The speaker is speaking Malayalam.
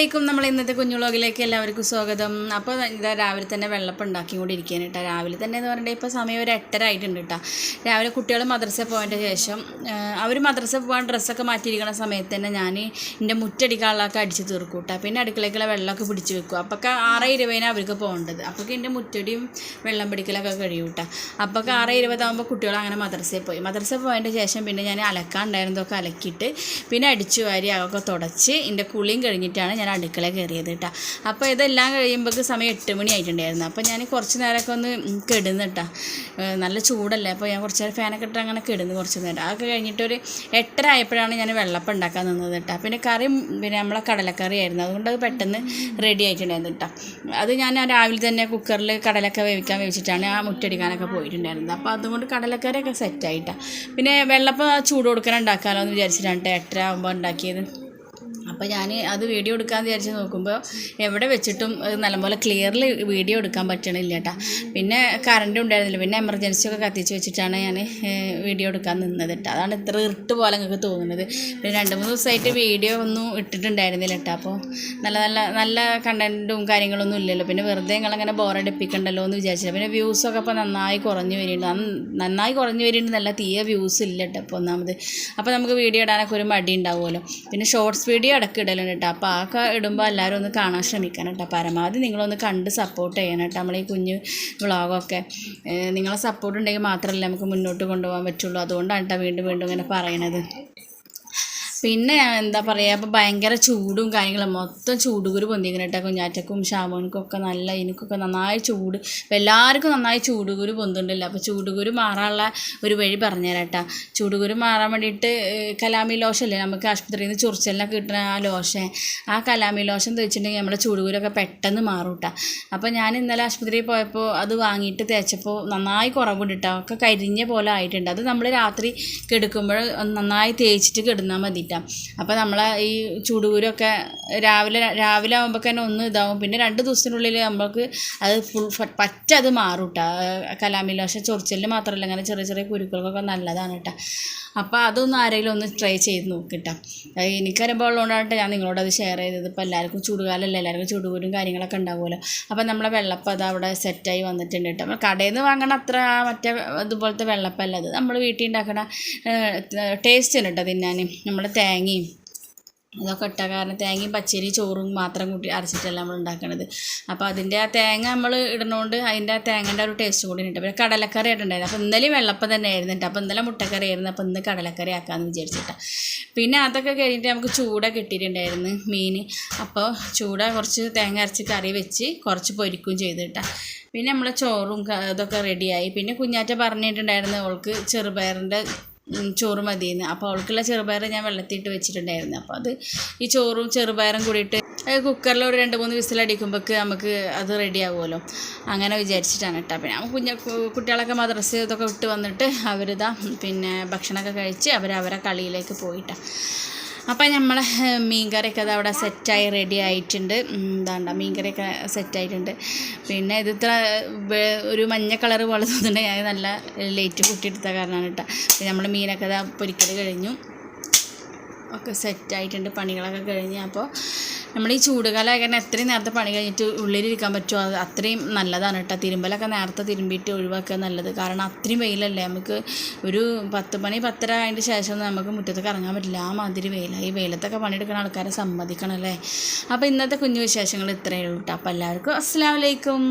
വലൈക്കും നമ്മൾ ഇന്നത്തെ കുഞ്ഞുളോകിലേക്ക് എല്ലാവർക്കും സ്വാഗതം. അപ്പോൾ ഇതാ രാവിലെ തന്നെ വെള്ളപ്പം ഉണ്ടാക്കി കൊണ്ടിരിക്കുകയാണ് കേട്ടോ. രാവിലെ തന്നെ എന്ന് പറഞ്ഞാൽ ഇപ്പോൾ സമയം ഒരു എട്ടര ആയിട്ടുണ്ട് കേട്ടോ. രാവിലെ കുട്ടികൾ മദ്രസ പോയതിന്റെ ശേഷം അവർ മദ്രസ പോകാൻ ഡ്രസ്സൊക്കെ മാറ്റിയിരിക്കുന്ന സമയത്ത് തന്നെ ഞാൻ എന്റെ മുറ്റടിക്കാനുള്ളതൊക്കെ അടിച്ച് തീർക്കും കേട്ടോ. പിന്നെ അടുക്കളയ്ക്കുള്ള വെള്ളമൊക്കെ പിടിച്ച് വെക്കും. അപ്പൊക്കെ ആറ് ഇരുപതിന് അവർക്ക് പോകേണ്ടത്. അപ്പൊക്കെ എന്റെ മുറ്റടിയും വെള്ളം പിടിക്കലൊക്കെ കഴിയും കേട്ടോ. അപ്പൊക്കെ ആറ് ഇരുപതാകുമ്പോൾ കുട്ടികൾ അങ്ങനെ മദ്രസയിൽ പോയി. മദ്രസ പോയതിന്റെ ശേഷം പിന്നെ ഞാൻ അലക്കാണ്ടായിരുന്നതൊക്കെ അലക്കിയിട്ട് പിന്നെ അടിച്ചു വാരി അതൊക്കെ തുടച്ച് എന്റെ കുളിയും കഴിഞ്ഞിട്ടാണ് ഞാൻ അടുക്കള കയറിയത് കേട്ടോ അപ്പോൾ ഇതെല്ലാം കഴിയുമ്പോൾ സമയം എട്ട് മണി ആയിട്ടുണ്ടായിരുന്നു. അപ്പോൾ ഞാൻ കുറച്ച് നേരമൊക്കെ ഒന്ന് കിടന്ന് കേട്ടോ നല്ല ചൂടല്ലേ? അപ്പോൾ ഞാൻ കുറച്ച് നേരം ഫാനൊക്കെ ഇട്ട് അങ്ങനെ കിടന്ന് കുറച്ച് നേരം അതൊക്കെ കഴിഞ്ഞിട്ട് ഒരു എട്ടര ആയപ്പോഴാണ് ഞാൻ വെള്ളപ്പം ഉണ്ടാക്കാൻ നിന്നത് കേട്ടോ പിന്നെ കറി പിന്നെ നമ്മളെ കടലക്കറി ആയിരുന്നു. അതുകൊണ്ട് അത് പെട്ടെന്ന് റെഡി ആയിട്ടുണ്ടായിരുന്നു അത് ഞാൻ രാവിലെ തന്നെ കുക്കറിൽ കടലൊക്കെ വേവിക്കാൻ വേവിച്ചിട്ടാണ് ആ മുറ്റടിക്കാനൊക്കെ പോയിട്ടുണ്ടായിരുന്നത്. അപ്പോൾ അതുകൊണ്ട് കടലക്കറിയൊക്കെ സെറ്റായിട്ടാണ് പിന്നെ വെള്ളപ്പം ചൂട് കൊടുക്കാൻ ഉണ്ടാക്കാമല്ലോ എന്ന് വിചാരിച്ചിട്ടാണ് എട്ടര ആകുമ്പോൾ ഉണ്ടാക്കിയത്. അപ്പോൾ ഞാൻ അത് വീഡിയോ എടുക്കാൻ വിചാരിച്ച് നോക്കുമ്പോൾ എവിടെ വെച്ചിട്ടും നല്ലപോലെ ക്ലിയർലി വീഡിയോ എടുക്കാൻ പറ്റണില്ല കേട്ടോ പിന്നെ കറണ്ട് ഉണ്ടായിരുന്നില്ല. പിന്നെ എമർജൻസി ഒക്കെ കത്തിച്ച് വെച്ചിട്ടാണ് ഞാൻ വീഡിയോ എടുക്കാൻ നിന്നത് കേട്ടോ അതാണ് ഇത്ര ഇരുട്ട് പോലെ നിങ്ങൾക്ക് തോന്നുന്നത്. പിന്നെ രണ്ട് മൂന്ന് ദിവസമായിട്ട് വീഡിയോ ഒന്നും ഇട്ടിട്ടുണ്ടായിരുന്നില്ല കേട്ടോ അപ്പോൾ നല്ല നല്ല നല്ല കണ്ടന്റും കാര്യങ്ങളൊന്നും ഇല്ലല്ലോ. പിന്നെ വെറുതെ നിങ്ങളങ്ങനെ ബോറടിപ്പിക്കണ്ടല്ലോ എന്ന് വിചാരിച്ചില്ല. പിന്നെ വ്യൂസൊക്കെ ഇപ്പോൾ നന്നായി കുറഞ്ഞു വരുന്നുണ്ട് നന്നായി കുറഞ്ഞു വരുന്നുണ്ട് നല്ല തീയ വ്യൂസ് ഇല്ല കേട്ടോ ഇപ്പോൾ ഒന്നാമത്. അപ്പോൾ നമുക്ക് വീഡിയോ ഇടാനൊക്കെ ഒരു മടി ഉണ്ടാവുമല്ലോ പിന്നെ ഷോർട്സ് വീഡിയോ ഇടയ്ക്ക് ഇടലുണ്ട് കേട്ടോ അപ്പോൾ ആ ഇടുമ്പോൾ എല്ലാവരും ഒന്ന് കാണാൻ ശ്രമിക്കണം കേട്ടോ പരമാവധി നിങ്ങളൊന്ന് കണ്ട് സപ്പോർട്ട് ചെയ്യണം കേട്ടോ നമ്മളീ കുഞ്ഞ് വ്ളോഗൊക്കെ നിങ്ങളെ സപ്പോർട്ട് ഉണ്ടെങ്കിൽ മാത്രമല്ല നമുക്ക് മുന്നോട്ട് കൊണ്ടുപോകാൻ പറ്റുള്ളൂ. അതുകൊണ്ടാണ് കേട്ടോ വീണ്ടും വീണ്ടും ഇങ്ങനെ പറയണത്. പിന്നെ എന്താ പറയുക ഇപ്പോൾ ഭയങ്കര ചൂടും കാര്യങ്ങളും മൊത്തം ചൂടുകുരു പൊന്തിക്കണം കേട്ടോ കുഞ്ഞാറ്റക്കും ഷാമോനക്കും ഒക്കെ നല്ല എനിക്കൊക്കെ നന്നായി ചൂട് ഇപ്പം എല്ലാവർക്കും നന്നായി ചൂടുകുരു പൊന്തുണ്ടല്ലോ അപ്പോൾ ചൂടുകുരു മാറാനുള്ള ഒരു വഴി പറഞ്ഞുതരാം കേട്ടോ ചൂടുകുരു മാറാൻ വേണ്ടിയിട്ട് കലാമി ലോഷല്ലേ നമുക്ക് ആശുപത്രിയിൽ നിന്ന് ചൊറിച്ചലിനൊക്കെ കിട്ടുന്ന ആ ലോഷൻ ആ കലാമി ലോഷൻ തേച്ചിട്ടുണ്ടെങ്കിൽ നമ്മുടെ ചൂടുകുരൊക്കെ പെട്ടെന്ന് മാറും കേട്ടോ അപ്പോൾ ഞാൻ ഇന്നലെ ആശുപത്രിയിൽ പോയപ്പോൾ അത് വാങ്ങിയിട്ട് തേച്ചപ്പോൾ നന്നായി കുറവുണ്ട് കേട്ടോ ഒക്കെ കരിഞ്ഞ പോലെ ആയിട്ടുണ്ട്. അത് നമ്മൾ രാത്രി കിടക്കുമ്പോൾ നന്നായി തേച്ചിട്ട് കിടന്നാൽ മതി. കേട്ടോ അപ്പോൾ നമ്മളെ ഈ ചൂടുകൂരൊക്കെ രാവിലെ രാവിലെ ആകുമ്പോൾ തന്നെ ഒന്ന് ഇതാവും. പിന്നെ രണ്ട് ദിവസത്തിനുള്ളിൽ നമുക്ക് അത് ഫുൾ പറ്റ അത് മാറും കേട്ടോ കലാമില്ല ലോഷൻ ചൊറിച്ചലിന് മാത്രമല്ല അങ്ങനെ ചെറിയ ചെറിയ കുരുക്കൾക്കൊക്കെ നല്ലതാണ് കേട്ടോ അപ്പോൾ അതൊന്നും ആരെങ്കിലും ഒന്ന് ട്രൈ ചെയ്ത് നോക്കിട്ടാ. എനിക്കറിയുമ്പോൾ ഉള്ളതുകൊണ്ടാണ് ഞാൻ നിങ്ങളോട് അത് ഷെയർ ചെയ്തത്. ഇപ്പോൾ എല്ലാവർക്കും ചൂടുകാലമല്ല എല്ലാവർക്കും ചൂടുകൂരും കാര്യങ്ങളൊക്കെ ഉണ്ടാവുമല്ലോ. അപ്പോൾ നമ്മളെ വെള്ളപ്പം അത് അവിടെ സെറ്റായി വന്നിട്ടുണ്ട് കേട്ടോ. നമ്മൾ കടയിൽ നിന്ന് വാങ്ങണ അത്ര മറ്റേ ഇതുപോലത്തെ വെള്ളപ്പമല്ല നമ്മൾ വീട്ടിൽ ഉണ്ടാക്കണ ടേസ്റ്റ് ഉണ്ട് കേട്ടോ തിന്നാൻ നമ്മുടെ തേങ്ങയും ഇതൊക്കെ ഇട്ട കാരണം തേങ്ങയും പച്ചരി ചോറും മാത്രം കൂട്ടി അരച്ചിട്ടല്ല നമ്മൾ ഉണ്ടാക്കണത്. അപ്പോൾ അതിന്റെ ആ തേങ്ങ നമ്മൾ ഇടണോണ്ട് അതിന്റെ ആ തേങ്ങന്റെ ഒരു ടേസ്റ്റ് കൂടി ഉണ്ട് പിന്നെ കടലക്കറി ആയിട്ടുണ്ടായിരുന്നു അപ്പോൾ ഇന്നലെയും വെള്ളപ്പം തന്നെ ആയിരുന്നു കേട്ടോ. അപ്പോൾ ഇന്നലെ മുട്ടക്കറി ആയിരുന്നു അപ്പോൾ ഇന്ന് കടലക്കറി ആക്കാമെന്ന് വിചാരിച്ചിട്ടാണ് പിന്നെ അതൊക്കെ കഴിഞ്ഞിട്ട് നമുക്ക് ചൂട കിട്ടിയിട്ടുണ്ടായിരുന്നു മീൻ അപ്പോൾ ചൂട കുറച്ച് തേങ്ങ അരച്ച് കറി വെച്ച് കുറച്ച് പൊരിക്കുകയും ചെയ്ത് കേട്ടോ. പിന്നെ നമ്മളെ ചോറും ഇതൊക്കെ റെഡിയായി പിന്നെ കുഞ്ഞാറ്റ പറഞ്ഞിട്ടുണ്ടായിരുന്നു അവൾക്ക് ചെറുപയറിന്റെ ചോറ് മതിയെന്ന്. അപ്പോൾ അവൾക്കുള്ള ചെറുപയർ ഞാൻ വെള്ളത്തിയിട്ട് വെച്ചിട്ടുണ്ടായിരുന്നു. അപ്പോൾ അത് ഈ ചോറും ചെറുപയറും കൂടിയിട്ട് കുക്കറിൽ ഒരു രണ്ട് മൂന്ന് വിസിലടിക്കുമ്പോഴേക്ക് നമുക്ക് അത് റെഡി ആകുമല്ലോ അങ്ങനെ വിചാരിച്ചിട്ടാണ് കേട്ടോ. പിന്നെ കുഞ്ഞ കുട്ടികളൊക്കെ മദ്രസ ഇതൊക്കെ വിട്ട് വന്നിട്ട് അവരിതാ പിന്നെ ഭക്ഷണമൊക്കെ കഴിച്ച് അവരെ കളിയിലേക്ക് പോയിട്ടാണ് അപ്പം നമ്മളെ മീൻകറിയൊക്കെ അത് അവിടെ സെറ്റായി റെഡി ആയിട്ടുണ്ട്. എന്താണ്ട മീൻകറിയൊക്കെ സെറ്റായിട്ടുണ്ട്. പിന്നെ ഇത് ഇത്ര ഒരു മഞ്ഞ കളർ പോലെ തോന്നുന്നുണ്ട്. ഞാൻ നല്ല ലേറ്റ് കൂട്ടിയെടുത്ത കാരണമാണ് കേട്ടോ നമ്മൾ മീനൊക്കെ പൊരിക്കൽ കഴിഞ്ഞു. ഒക്കെ സെറ്റായിട്ടുണ്ട് പണികളൊക്കെ കഴിഞ്ഞ്. അപ്പോൾ നമ്മൾ ഈ ചൂടുകാലം കാരണം എത്രയും നേരത്തെ പണി കഴിഞ്ഞിട്ട് ഉള്ളിലിരിക്കാൻ പറ്റുമോ? അത് അത്രയും നല്ലതാണ് കേട്ടോ. തിരുമ്പലൊക്കെ നേരത്തെ തിരുമ്പിയിട്ട് ഒഴിവാക്കുക നല്ലത്. കാരണം അത്രയും വെയിലല്ലേ? നമുക്ക് ഒരു പത്ത് മണി പത്തര അതിന്റെ ശേഷം നമുക്ക് മുറ്റത്തൊക്കെ ഇറങ്ങാൻ പറ്റില്ല. ആ മാതിരി വെയിലാണ് ഈ വെയിലത്തൊക്കെ പണിയെടുക്കുന്ന ആൾക്കാരെ സമ്മതിക്കണം അല്ലേ? അപ്പോൾ ഇന്നത്തെ കുഞ്ഞു വിശേഷങ്ങൾ ഇത്രയേ ഉള്ളൂ കേട്ടോ. അപ്പോൾ എല്ലാവർക്കും അസ്സാം വലൈക്കും